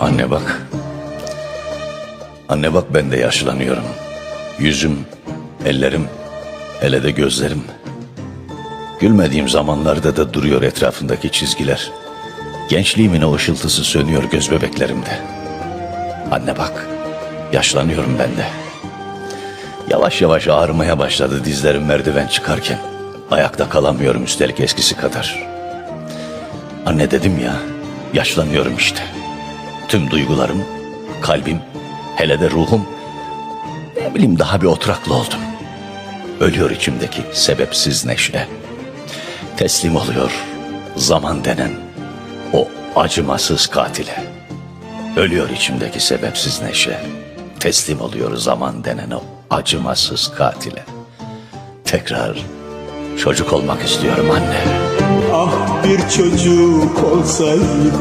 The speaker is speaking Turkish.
Anne bak. Anne bak ben de yaşlanıyorum. Yüzüm, ellerim, hele de gözlerim. Gülmediğim zamanlarda da duruyor etrafındaki çizgiler. Gençliğimin o ışıltısı sönüyor göz bebeklerimde. Anne bak, yaşlanıyorum ben de. Yavaş yavaş ağrımaya başladı dizlerim merdiven çıkarken. Ayakta kalamıyorum üstelik eskisi kadar. Anne dedim ya, yaşlanıyorum işte. Tüm duygularım, kalbim, hele de ruhum, ne bileyim daha bir oturaklı oldum. Ölüyor içimdeki sebepsiz neşe. Teslim oluyor zaman denen o acımasız katile. Ölüyor içimdeki sebepsiz neşe. Teslim oluyor zaman denen o acımasız katile. Tekrar çocuk olmak istiyorum anne. Ah bir çocuk olsaydı